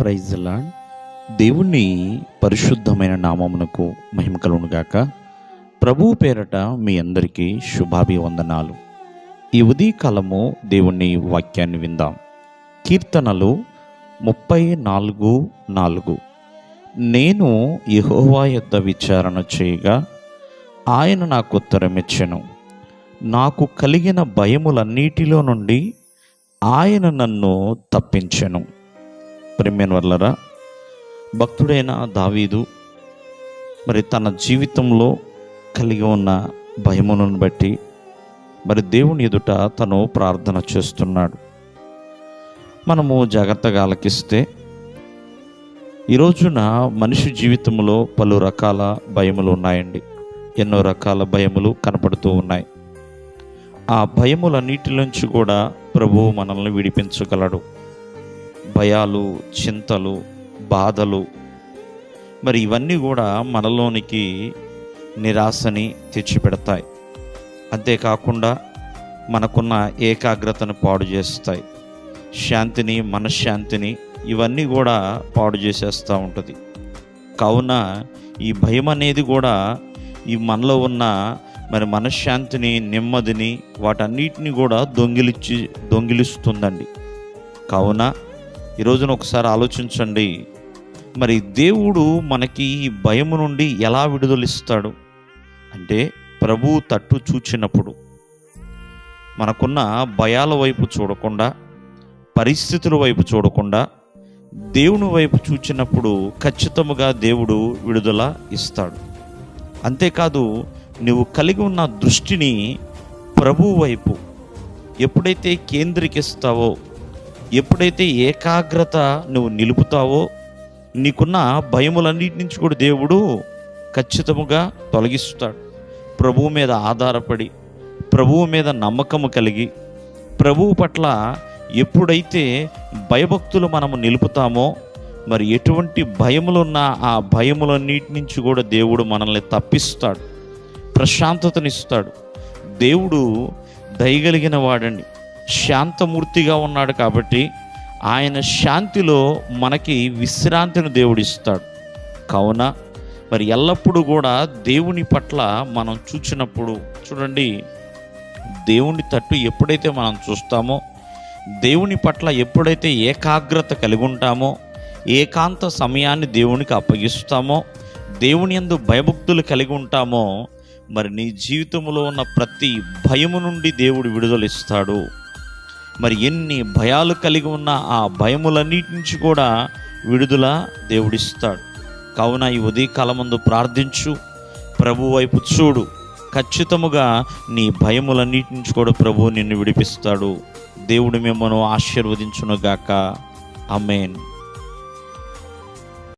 Praise lord దేవుని పరిశుద్ధమైన నామమునకు మహిమ కలుగునుగాక ప్రభు పేరట మీ అందరికీ శుభాభివందనాలు. ఈ ఉదయకాలము దేవుని వాక్యాన్ని విందాం. కీర్తనలు ముప్పై నాలుగు నాలుగు. నేను యహోవా యొద్ద విచారణ చేయగా ఆయన నాకు ఉత్తరమిచ్చెను నాకు కలిగిన భయములన్నిటిలో నుండి ఆయన నన్ను తప్పించెను. ప్రేమైన వర్లరా భక్తుడైన దావీదు మరి తన జీవితంలో కలిగి ఉన్న భయమును బట్టి మరి దేవుని ఎదుట తను ప్రార్థన చేస్తున్నాడు. మనము జాగ్రత్తగా ఆలకిస్తే ఈ రోజున మనిషి జీవితంలో పలు రకాల భయములు ఉన్నాయండి. ఎన్నో రకాల భయములు కనపడుతూ ఉన్నాయి. ఆ భయములన్నిటిలోంచి కూడా ప్రభువు మనల్ని విడిపించగలడు. భయాలు చింతలు బాధలు. మరి ఇవన్నీ కూడా మనలోనికి నిరాశని తెచ్చిపెడతాయి. అంతేకాకుండా మనకున్న ఏకాగ్రతను పాడు చేస్తాయి. శాంతిని మనశ్శాంతిని ఇవన్నీ కూడా పాడు చేసేస్తూ ఉంటుంది. కావున ఈ భయం అనేది కూడా ఈ మనలో ఉన్న మరి మనశ్శాంతిని నెమ్మదిని వాటన్నిటిని కూడా దొంగిలిచ్చి దొంగిలిస్తుందండి. కావున ఈ రోజున ఒకసారి ఆలోచించండి. మరి దేవుడు మనకి ఈ భయము నుండి ఎలా విడుదలిస్తాడు? అంటే ప్రభువు తట్టు చూచినప్పుడు. మనకున్న భయాల వైపు చూడకుండా పరిస్థితుల వైపు చూడకుండా దేవుని వైపు చూచినప్పుడు ఖచ్చితముగా దేవుడు విడుదల ఇస్తాడు. అంతేకాదు నువ్వు కలిగి ఉన్న దృష్టిని ప్రభువు వైపు ఎప్పుడైతే కేంద్రీకరిస్తావో ఎప్పుడైతే ఏకాగ్రత నువ్వు నిలుపుతావో నీకున్న భయములన్నిటి నుంచి కూడా దేవుడు ఖచ్చితముగా తొలగిస్తాడు. ప్రభువు మీద ఆధారపడి ప్రభువు మీద నమ్మకము కలిగి ప్రభువు పట్ల ఎప్పుడైతే భయభక్తులు మనము నిలుపుతామో మరి ఎటువంటి భయములున్న ఆ భయములన్నిటి నుంచి కూడా దేవుడు మనల్ని తప్పిస్తాడు ప్రశాంతతనిస్తాడు. దేవుడు దయగలిగిన వాడండి. శాంతమూర్తిగా ఉన్నాడు కాబట్టి ఆయన శాంతిలో మనకి విశ్రాంతిని దేవుడిస్తాడు. కావున మరి ఎల్లప్పుడూ కూడా దేవుని పట్ల మనం చూచినప్పుడు చూడండి దేవుని తట్టు ఎప్పుడైతే మనం చూస్తామో దేవుని పట్ల ఎప్పుడైతే ఏకాగ్రత కలిగి ఉంటామో ఏకాంత సమయాన్ని దేవునికి అప్పగిస్తామో దేవుని యందు భయభక్తులు కలిగి ఉంటామో మరి నీ జీవితంలో ఉన్న ప్రతి భయము నుండి దేవుడు విడుదలిస్తాడు మరి ఎన్ని భయాలు కలిగి ఉన్న ఆ భయములన్నిటి నుంచి కూడా విడుదల దేవుడిస్తాడు. కావున ఈ ఉదయకాలమందు ప్రార్థించు. ప్రభు వైపు చూడు. ఖచ్చితముగా నీ భయములన్నిటి నుంచి కూడా ప్రభువు నిన్ను విడిపిస్తాడు. దేవుడు మిమ్మను ఆశీర్వదించునుగాక. అమేన్